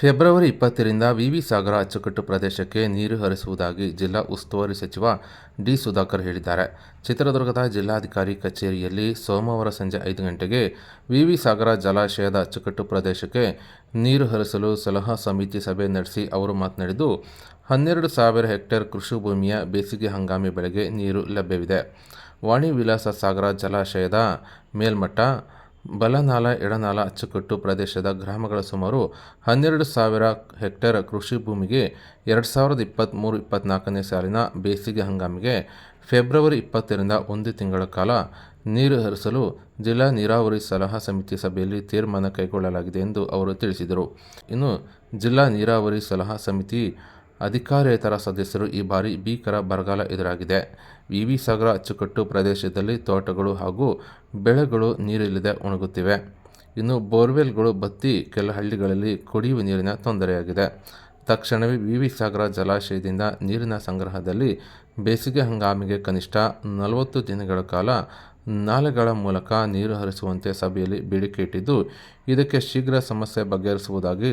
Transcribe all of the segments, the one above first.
February ಇಪ್ಪತ್ತರಿಂದ ವಿವಿ ಸಾಗರ ಅಚ್ಚುಕಟ್ಟು ಪ್ರದೇಶಕ್ಕೆ ನೀರು ಹರಿಸುವುದಾಗಿ ಜಿಲ್ಲಾ ಉಸ್ತುವಾರಿ ಸಚಿವ ಡಿ ಸುಧಾಕರ್ ಹೇಳಿದ್ದಾರೆ. ಚಿತ್ರದುರ್ಗದ ಜಿಲ್ಲಾಧಿಕಾರಿ ಕಚೇರಿಯಲ್ಲಿ ಸೋಮವಾರ ಸಂಜೆ ಐದು ಗಂಟೆಗೆ ವಿವಿ ಸಾಗರ ಜಲಾಶಯದ ಅಚ್ಚುಕಟ್ಟು ಪ್ರದೇಶಕ್ಕೆ ನೀರು ಹರಿಸಲು ಸಲಹಾ ಸಮಿತಿ ಸಭೆ ನಡೆಸಿ ಅವರು ಮಾತನಾಡಿದ್ದು, ಹನ್ನೆರಡು ಸಾವಿರ ಹೆಕ್ಟೇರ್ ಕೃಷಿ ಭೂಮಿಯ ಬೇಸಿಗೆ ಹಂಗಾಮಿ ಬೆಳೆಗೆ ನೀರು ಲಭ್ಯವಿದೆ. ವಾಣಿ ವಿಲಾಸ ಸಾಗರ ಜಲಾಶಯದ ಮೇಲ್ಮಟ್ಟ ಬಲನಾಲ, ಎಡನಾಲ ಅಚ್ಚುಕಟ್ಟು ಪ್ರದೇಶದ ಗ್ರಾಮಗಳ ಸುಮಾರು ಹನ್ನೆರಡು ಸಾವಿರ ಹೆಕ್ಟೇರ್ ಕೃಷಿ ಭೂಮಿಗೆ ಎರಡು ಸಾವಿರದ ಇಪ್ಪತ್ತ್ಮೂರು ಇಪ್ಪತ್ತ್ನಾಲ್ಕನೇ ಸಾಲಿನ ಬೇಸಿಗೆ ಹಂಗಾಮಿಗೆ ಫೆಬ್ರವರಿ ಇಪ್ಪತ್ತರಿಂದ ಒಂದು ತಿಂಗಳ ಕಾಲ ನೀರು ಹರಿಸಲು ಜಿಲ್ಲಾ ನೀರಾವರಿ ಸಲಹಾ ಸಮಿತಿ ಸಭೆಯಲ್ಲಿ ತೀರ್ಮಾನ ಕೈಗೊಳ್ಳಲಾಗಿದೆ ಎಂದು ಅವರು ತಿಳಿಸಿದರು. ಇನ್ನು ಜಿಲ್ಲಾ ನೀರಾವರಿ ಸಲಹಾ ಸಮಿತಿ ಅಧಿಕಾರೇತರ ಸದಸ್ಯರು ಈ ಬಾರಿ ಭೀಕರ ಬರಗಾಲ ಎದುರಾಗಿದೆ. ವಿವಿ ಸಾಗರ ಅಚ್ಚುಕಟ್ಟು ಪ್ರದೇಶದಲ್ಲಿ ತೋಟಗಳು ಹಾಗೂ ಬೆಳೆಗಳು ನೀರಿಲ್ಲದೆ ಒಣಗುತ್ತಿವೆ. ಇನ್ನು ಬೋರ್ವೆಲ್ಗಳು ಬತ್ತಿ ಕೆಲ ಹಳ್ಳಿಗಳಲ್ಲಿ ಕುಡಿಯುವ ನೀರಿನ ತೊಂದರೆಯಾಗಿದೆ. ತಕ್ಷಣವೇ ವಿವಿ ಸಾಗರ ಜಲಾಶಯದಿಂದ ನೀರಿನ ಸಂಗ್ರಹದಲ್ಲಿ ಬೇಸಿಗೆ ಹಂಗಾಮಿಗೆ ಕನಿಷ್ಠ ನಲವತ್ತು ದಿನಗಳ ಕಾಲ ನಾಲೆಗಳ ಮೂಲಕ ನೀರು ಹರಿಸುವಂತೆ ಸಭೆಯಲ್ಲಿ ಬೇಡಿಕೆ ಇಟ್ಟಿದ್ದು, ಇದಕ್ಕೆ ಶೀಘ್ರ ಸಮಸ್ಯೆ ಬಗೆಹರಿಸುವುದಾಗಿ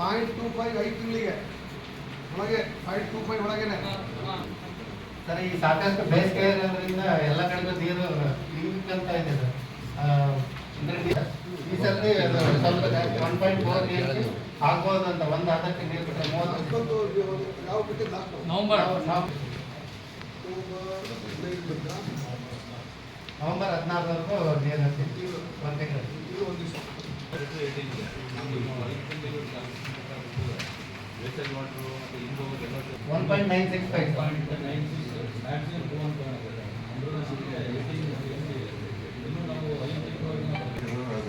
ಪಾಯಿಂಟ್ ಟೂ ಫೈವ್ ಐದು ತಿಂಗಳಿಗೆ. ಒಳಗೆ ಪಾಯಿಂಟ್ ಟೂ ಫೈವ್ ಒಳಗೇನೆ. ಸರ್ ಈ ಸಾಕಷ್ಟು ಬೇಸಿಗೆ ಇರೋದ್ರಿಂದ ಎಲ್ಲ ಕಡೆಗೂ ನೀರು ಅಂತ ಇದೆ ಸರ್. ಈ ಸರ್ತಿ ಸ್ವಲ್ಪ ಒನ್ ಪಾಯಿಂಟ್ ಫೋರ್ ನೀರು ಆಗ್ಬೋದು ಅಂತ ಒಂದು ಅದಕ್ಕೆ ನೀರು ಬಿಟ್ಟರೆ ಮೂವತ್ತು ಅಷ್ಟೊಂದು ಯಾವ ಬಿಟ್ಟಿದ್ದು ಲಾಸ್ಟ್ ನವಂಬರ್. ನಾವು ನವಂಬರ್ ಹದಿನಾರರವರೆಗೂ ನೀರು ಹರಿಸಿ ಒಂದು ತಿಂಗಳು ಇದು ಒಂದು ದಿವಸ one point nine six five ಹಾಗೂ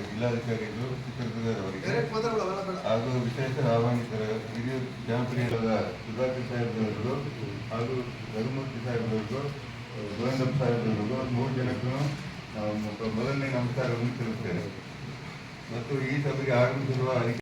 ಜಿಲ್ಲಾಧಿಕಾರಿಗಳು ಚಿತ್ರದುರ್ಗದವರಿಗೆ ಹಾಗೂ ವಿಶೇಷ ಆಹ್ವಾನಿತರ ಹಿರಿಯ ಜನಪ್ರಿಯರಾದ ಸುಧಾಕರ್ ಸಾಹೇಬ್ರವರಿಗೂ ಹಾಗೂ ರಘುಮೂರ್ತಿ ಸಾಹೇಬ್ರವರಿಗೂ ಗೋವಿಂದಪ್ಪ ಸಾಹೇಬ್ರವರಿಗೂ ಮೂರು ಜನಕ್ಕೂ ಮೊದಲನೇ ನಮಸ್ಕಾರವನ್ನು ತಿಳಿಸ್ತೇನೆ. ಮತ್ತು ಈ ಸಭೆಗೆ ಆಗಮಿಸಿರುವ ಅಧಿಕಾರಿ